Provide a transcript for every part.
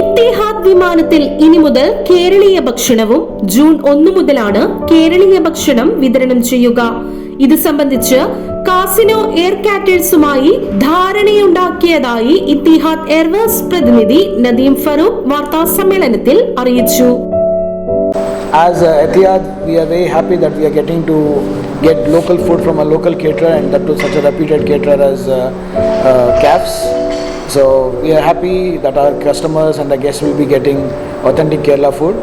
Ittihad വിമാനത്തിൽ ഇനി മുതൽ കേരളീയ ഭക്ഷണവും ജൂൺ ഒന്നു മുതലാണ് കേരളീയ ഭക്ഷണം വിതരണം ചെയ്യുക ഇത് സംബന്ധിച്ച് കാസിനോ എയർ കാറ്റേഴ്സുമായി ധാരണയുണ്ടാക്കിയതായി ഇത്തിഹാദ് എയർവേസ് പ്രതിനിധി നദീം ഫറൂഖ് വാർത്താ സമ്മേളനത്തിൽ അറിയിച്ചു As uh, Etihad, we are very happy that we are getting to get local food from a local caterer and that to such a reputed caterer as uh. uh So we are happy that our customers and the guests will be getting authentic Kerala food.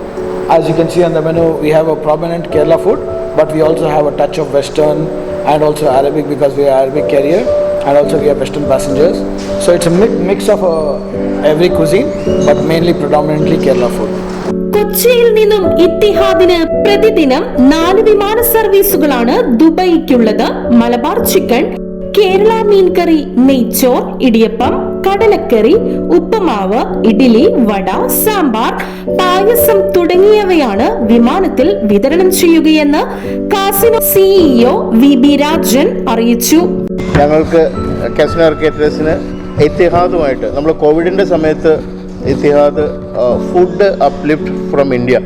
As you can see on the menu, we have a prominent Kerala food, but we also have a touch of Western and also Arabic because we are Arabic carrier and also we have Western passengers. So it's a mi- mix of uh, every cuisine, but mainly predominantly Kerala food. കൊച്ചിയിൽ നിന്നും ഇത്തിഹാദിന് പ്രതിദിനം നാല് വിമാന സർവീസുകളാണ് ദുബൈക്കുള്ളത് Malabar chicken Kerala മീൻകറി നെയ്ച്ചോർ ഇടിയപ്പം കടലക്കറി ഉപ്പുമാവ് ഇഡ്ഡലി വട സാമ്പാർ പായസം തുടങ്ങിയവയാണ് വിമാനത്തിൽ വിതരണം ചെയ്യുകയെന്ന് casino CEO V B Rajan അറിയിച്ചു. ഞങ്ങൾക്ക് കേറ്റേഴ്സിന് എത്തിഹാദുമായിട്ട് നമ്മൾ കോവിഡിന്റെ സമയത്ത് Etihad food uplift from India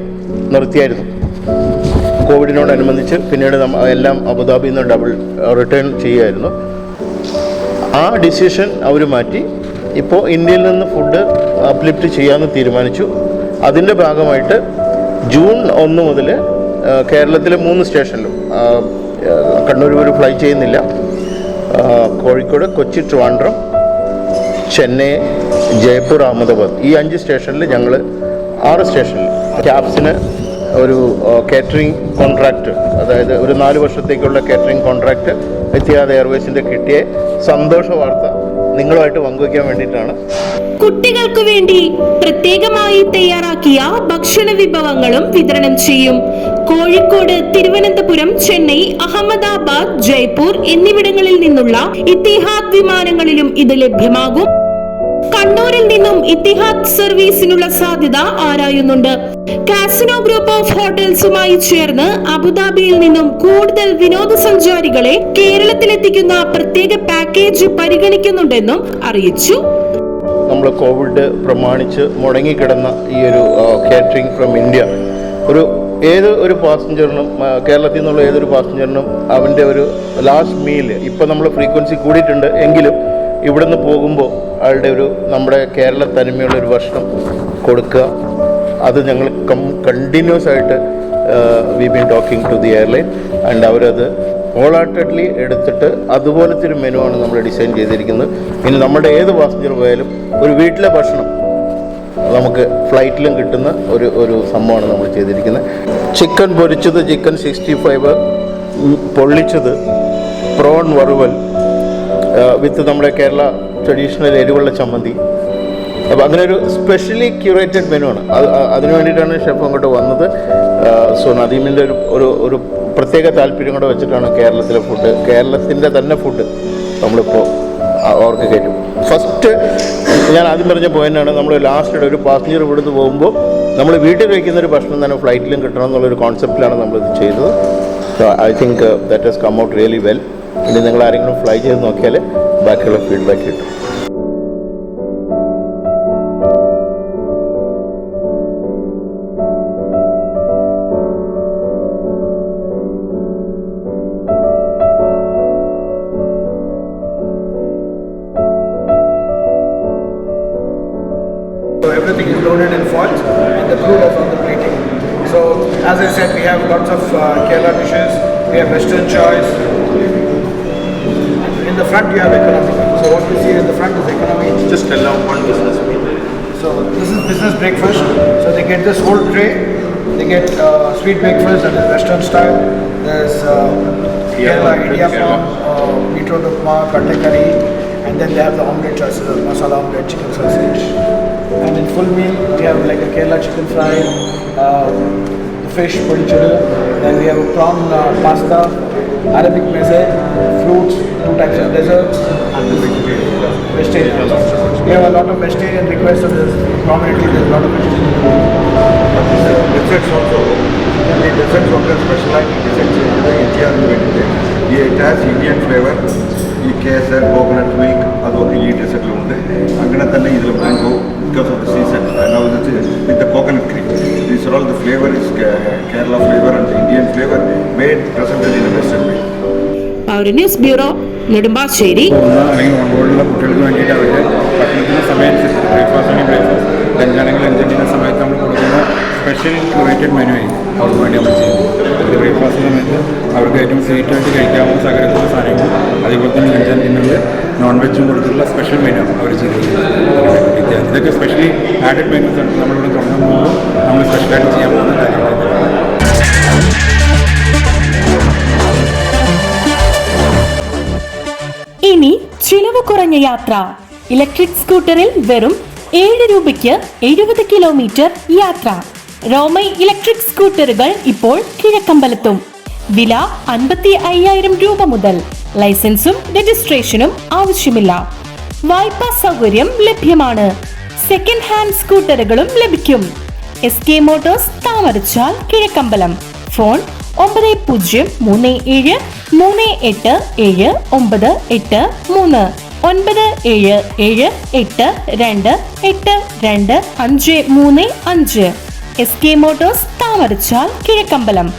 നിർത്തിയായിരുന്നു. കോവിഡിനോടനുബന്ധിച്ച് പിന്നീട് നമ്മ എല്ലാം അബുദാബിയിൽ നിന്ന് ഡബിൾ റിട്ടേൺ ചെയ്യുമായിരുന്നു ആ ഡിസിഷൻ അവർ മാറ്റി. ഇപ്പോൾ ഇന്ത്യയിൽ നിന്ന് ഫുഡ് അപ്ലിഫ്റ്റ് ചെയ്യാമെന്ന് തീരുമാനിച്ചു. അതിന്റെ ഭാഗമായിട്ട് ജൂൺ ഒന്ന് മുതൽ കേരളത്തിലെ മൂന്ന് സ്റ്റേഷനിലും കണ്ണൂർ വരെ ഫ്ലൈ ചെയ്യുന്നില്ല. കോഴിക്കോട് കൊച്ചി ട്രിവാൻഡ്രം ചെന്നൈ ജയ്പൂർ അഹമ്മദാബാദ്. ഈ അഞ്ച് സ്റ്റേഷനിൽ ഞങ്ങൾ ആറ് സ്റ്റേഷനിൽ ക്യാബ്സിന് ഒരു കാറ്ററിംഗ് കോൺട്രാക്റ്റ് അതായത് ഒരു നാല് വർഷത്തേക്കുള്ള കാറ്ററിംഗ് കോൺട്രാക്റ്റ് എത്തിയാദ് എയർവേസിന്റെ കിട്ടിയ സന്തോഷ വാർത്ത നിങ്ങളുമായിട്ട് പങ്കുവയ്ക്കാൻ വേണ്ടിയിട്ടാണ്. കുട്ടികൾക്ക് വേണ്ടി പ്രത്യേകമായി തയ്യാറാക്കിയ ഭക്ഷണ വിഭവങ്ങളും വിതരണം ചെയ്യും. കോഴിക്കോട് തിരുവനന്തപുരം ചെന്നൈ അഹമ്മദാബാദ് ജയ്പൂർ എന്നിവിടങ്ങളിൽ നിന്നുള്ള ഇത്തിഹാദ് വിമാനങ്ങളിലും ഇത് ലഭ്യമാകും. കണ്ണൂരിൽ നിന്നും ഇത്തിഹാദ് സർവീസിനുള്ള സാധ്യത ആരായുന്നുണ്ട്? കാസിനോ ഗ്രൂപ്പ് ഓഫ് ഹോട്ടൽസുമായി ചേർന്ന് അബുദാബിയിൽ നിന്നും കൂടുതൽ വിനോദസഞ്ചാരികളെ കേരളത്തിലെത്തിക്കുന്ന പ്രത്യേക പാക്കേജ് പരിഗണിക്കുന്നുണ്ടെന്നും അറിയിച്ചു. നമ്മൾ കോവിഡ് പ്രമാണിച്ച് മുടങ്ങിക്കിടന്ന ഈ ഒരു കാറ്ററിംഗ് ഫ്രം ഇന്ത്യ ഒരു ഏത് ഒരു പാസഞ്ചറിനും കേരളത്തിൽ നിന്നുള്ള ഏതൊരു പാസഞ്ചറിനും അവന്റെ ഒരു ലാസ്റ്റ് മീൽ ഇപ്പം നമ്മൾ ഫ്രീക്വൻസി കൂടിയിട്ടുണ്ട് എങ്കിലും ഇവിടുന്ന് പോകുമ്പോൾ അയാളുടെ ഒരു നമ്മുടെ കേരള തനിമയുള്ള ഒരു ഭക്ഷണം കൊടുക്കുക. അത് ഞങ്ങൾ കം കണ്ടിന്യൂസ് ആയിട്ട് we been talking to the airline and അവരത് ഹോളാർട്ടഡ്ലി എടുത്തിട്ട് അതുപോലത്തെ ഒരു മെനു ആണ് നമ്മൾ ഡിസൈൻ ചെയ്തിരിക്കുന്നത്. ഇനി നമ്മുടെ ഏത് പാസഞ്ചർ പോയാലും ഒരു വീട്ടിലെ ഭക്ഷണം നമുക്ക് ഫ്ലൈറ്റിലും കിട്ടുന്ന ഒരു ഒരു സംഭവമാണ് നമ്മൾ ചെയ്തിരിക്കുന്നത്. ചിക്കൻ പൊരിച്ചത് ചിക്കൻ സിക്സ്റ്റി ഫൈവ് പൊള്ളിച്ചത് പ്രോൺ വറുവൽ വിത്ത് നമ്മുടെ കേരള ട്രഡീഷണൽ എരിവുള്ള ചമ്മന്തി. അപ്പോൾ അങ്ങനെ ഒരു സ്പെഷ്യലി ക്യൂറേറ്റഡ് മെനു ആണ്. അത് അതിന് വേണ്ടിയിട്ടാണ് ഷെഫ് അങ്ങോട്ട് വന്നത്. സോ നദീമിന്റെ ഒരു ഒരു ഒരു പ്രത്യേക താല്പര്യം കൂടെ വെച്ചിട്ടാണ് കേരളത്തിലെ ഫുഡ് കേരളത്തിന്റെ തന്നെ ഫുഡ് നമ്മളിപ്പോൾ അവർക്ക് കയറ്റും ഫസ്റ്റ് ഞാൻ ആദ്യം പറഞ്ഞ പോയിന്റാണ് നമ്മൾ ലാസ്റ്റ് ഒരു പാസഞ്ചർ ഇവിടുന്ന് പോകുമ്പോൾ നമ്മൾ വീട്ടിൽ കഴിക്കുന്ന ഒരു ഭക്ഷണം തന്നെ ഫ്ലൈറ്റിലും കിട്ടണം എന്നുള്ളൊരു കോൺസെപ്റ്റിലാണ് നമ്മളിത് ചെയ്തത്. I think that has come out really well ഇനി നിങ്ങൾ ആരെങ്കിലും ഫ്ലൈ ചെയ്ത് നോക്കിയാൽ ബാക്കിയുള്ള ഫീഡ്ബാക്ക് കിട്ടും So everything is loaded in foil and the food is on the plating. So as I said, we have lots of uh, Kerala dishes. We have Western choice. in the front you have economy. So what you see in the front is economy. Just allow one business So this is business breakfast. So they get this whole tray. They get uh, sweet breakfast that is Western style. There's uh, Kerala idiyappam, uh, beetroot upma, katte curry, and then they have the omelette choices of masala omelette, chicken sausage. And in full meal we have like a Kerala chicken fry, uh, the fish podichuru. Then we have a prawn uh, pasta, Arabic meze, attraction. There's a vegetarian. We have a lot of vegetarian requests. So there's prominently there's a lot of vegetarian. Desserts also. The desserts also specialized in desserts in India and vegetarian. It has Indian flavor. ಈ Kesar coconut milk ಅದು ಈ ಡೆಸರ್ಟ್ಲು ಉಂಟು ಅಂಗಣ ತನ್ನ ಇದರ mango because of the season ನಾವು with the coconut cream these are all the flavour is Kerala flavour and Indian flavour made presented in western way power news bureau ഓൺബോർഡിലുള്ള കുട്ടികൾക്ക് breakfast സമയത്ത് നമ്മൾ കൊടുക്കുന്ന സ്പെഷ്യൽ മെനു അവർക്ക് വേണ്ടി നമ്മൾ ചെയ്യുന്നത് കഴിക്കാവുന്ന സകലത്തിലുള്ള സാധനങ്ങൾ അതേപോലെ തന്നെ ലഞ്ച് ആൻഡ് നോൺ വെജും കൊടുത്തിട്ടുള്ള സ്പെഷ്യൽ മെനു അവർ ചെയ്തിരിക്കുന്നത് ഇതൊക്കെ സ്പെഷ്യലി ആഡഡ് ആണ് നമ്മളിവിടെ തുടങ്ങുമ്പോൾ നമ്മൾ സ്പെഷ്യലായിട്ട് ചെയ്യാൻ പോകുന്ന കാര്യങ്ങളാണ്. ചിലവ് കുറഞ്ഞ യാത്ര. ഇലക്ട്രിക് സ്കൂട്ടറിൽ വെറും ഏഴ് രൂപയ്ക്ക് എഴുപത് കിലോമീറ്റർ യാത്ര. റോമൈ ഇലക്ട്രിക് സ്കൂട്ടറുകൾ ഇപ്പോൾ കിഴക്കമ്പലത്തും. വില അൻപത്തി അയ്യായിരം രൂപ മുതൽ. ലൈസൻസും രജിസ്ട്രേഷനും ആവശ്യമില്ല. വായ്പാ സൗകര്യം ലഭ്യമാണ്. സെക്കൻഡ് ഹാൻഡ് സ്കൂട്ടറുകളും ലഭിക്കും. S K motors Thamarachal Kizhakkambalam. Phone ഒമ്പത് പൂജ്യം മൂന്ന് ഏഴ് മൂന്ന് എട്ട് ഏഴ് ഒമ്പത് എട്ട് മൂന്ന്. ഒൻപത് ഏഴ് ഏഴ് എട്ട് രണ്ട് എട്ട് രണ്ട് അഞ്ച് മൂന്ന് അഞ്ച്. S K motors Thamarachal Kizhakkambalam.